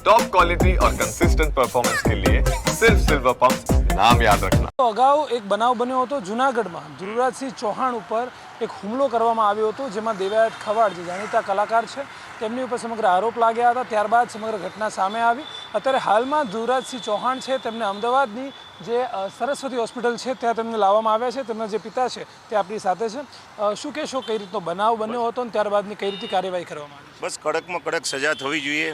Top quality और consistent performance के लिए सिर्फ सिल्वर पंप नाम याद रखना તો અગાઉ એક બનાવ બન્યો હતો જુનાગઢમાં ધ્રુવરાજસિંહ ચૌહાણ ઉપર એક હુમલો કરવામાં આવ્યો હતો જેમાં દેવાયત ખવાડ જે જાણીતા કલાકાર છે તેમની ઉપર સમગ્ર આરોપ લાગ્યા હતા ત્યારબાદ સમગ્ર ઘટના સામે આવી અત્યારે હાલમાં ધ્રુવરાજસિંહ ચૌહાણ છે તેમને અમદાવાદની જે અ, સરસ્વતી હોસ્પિટલ છે ત્યાં તેમને લાવવામાં આવ્યા છે તેમના જે પિતા છે તે આપણી સાથે છે અ, શું કહેશો કઈ રીતનો બનાવ બન્યો હતો અને ત્યારબાદની કઈ રીતે કાર્યવાહી કરવામાં આવી બસ કડકમાં કડક સજા થવી જોઈએ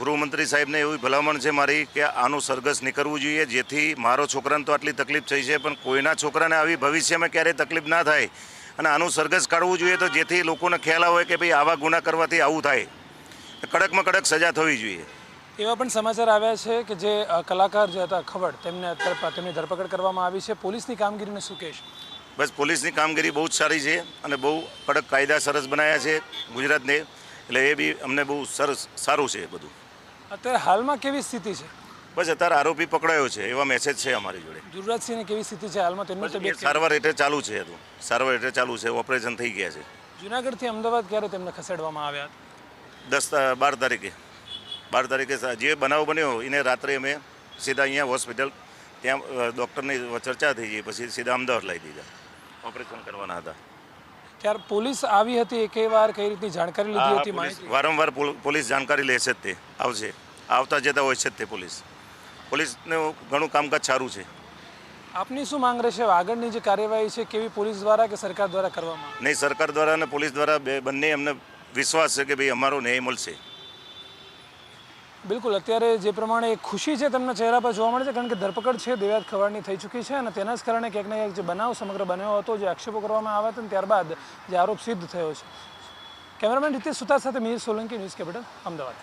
ગૃહમંત્રી સાહેબને એવી ભલામણ છે મારી કે આનું સરઘસ નીકળવું જોઈએ. જેથી મારો છોકરાને તો આટલી તકલીફ થઈ છે પણ કોઈના છોકરાને આવી ભવિષ્યમાં ક્યારેય તકલીફ ના થાય અને આનું સરઘસ કાઢવું જોઈએ તો જેથી લોકોને ખ્યાલ આવે કે ભાઈ આવા ગુના કરવાથી આવું થાય. કડકમાં કડક સજા થવી જોઈએ. એવા પણ સમાચાર આવ્યા છે કે જે કલાકાર જે હતા ખવડ તેમને અત્યારે તેમની ધરપકડ કરવામાં આવી છે. પોલીસની કામગીરીને શું કહેશ બસ પોલીસની કામગીરી બહુ જ સારી છે અને બહુ કડક કાયદા સરસ બનાવ્યા છે ગુજરાતને. એટલે એ બી અમને બહુ સરસ સારું છે એ બધું. અત્યારે હાલમાં કેવી સ્થિતિ છે? બસ અત્યારે આરોપી પકડાયો છે એવા મેસેજ છે અમારી જોડે. ધ્રુવરાજસિંહની કેવી સ્થિતિ છે હાલમાં? તેમની તબિયત સારવાર એટલે ચાલુ છે હતું સારવાર એટલે ચાલુ છે ઓપરેશન થઈ ગયા છે. જુનાગઢથી અમદાવાદ ક્યારે તેમને ખસેડવામાં આવ્યા દસ બાર તારીખે. બાર તારીખે જે બનાવ બન્યો એને રાત્રે અમે સીધા અહીંયા હોસ્પિટલ ત્યાં ડૉક્ટરની ચર્ચા થઈ ગઈ પછી સીધા અમદાવાદ લાવી દીધા. ઓપરેશન કરવાના હતા. ત્યારે પોલીસ આવી હતી એકે વાર કઈ રીતની જાણકારી લીધી હતી માહિતી? વારંવાર પોલ- પોલીસ જાણકારી લે છે તે. આવશે આવતા જતા હોય છે તે પોલીસ. પોલીસનું ઘણું કામકાજ સારું છે. આપની શું માંગ રહેશે? આગળની જે કાર્યવાહી છે કેવી પોલીસ દ્વારા કે સરકાર દ્વારા કરવામાં? નહીં સરકાર દ્વારા અને પોલીસ દ્વારા બે બંને અમને વિશ્વાસ છે કે ભાઈ અમારો ન્યાય મળશે. બિલકુલ, અત્યારે જે પ્રમાણે એક ખુશી છે તેમના ચહેરા પર જોવા મળે છે, કારણ કે ધરપકડ છે દેવ્યાત ખવાડની થઈ ચૂકી છે અને તેના જ કારણે ક્યાંક ને ક્યાંક જે બનાવ સમગ્ર બન્યો હતો, જે આક્ષેપો કરવામાં આવ્યા હતા ત્યારબાદ જે આરોપ સિદ્ધ થયો છે. કેમેરામેન રીતેશ સુતાર સાથે મિહિર સોલંકી, ન્યૂઝ કેપિટલ, અમદાવાદ.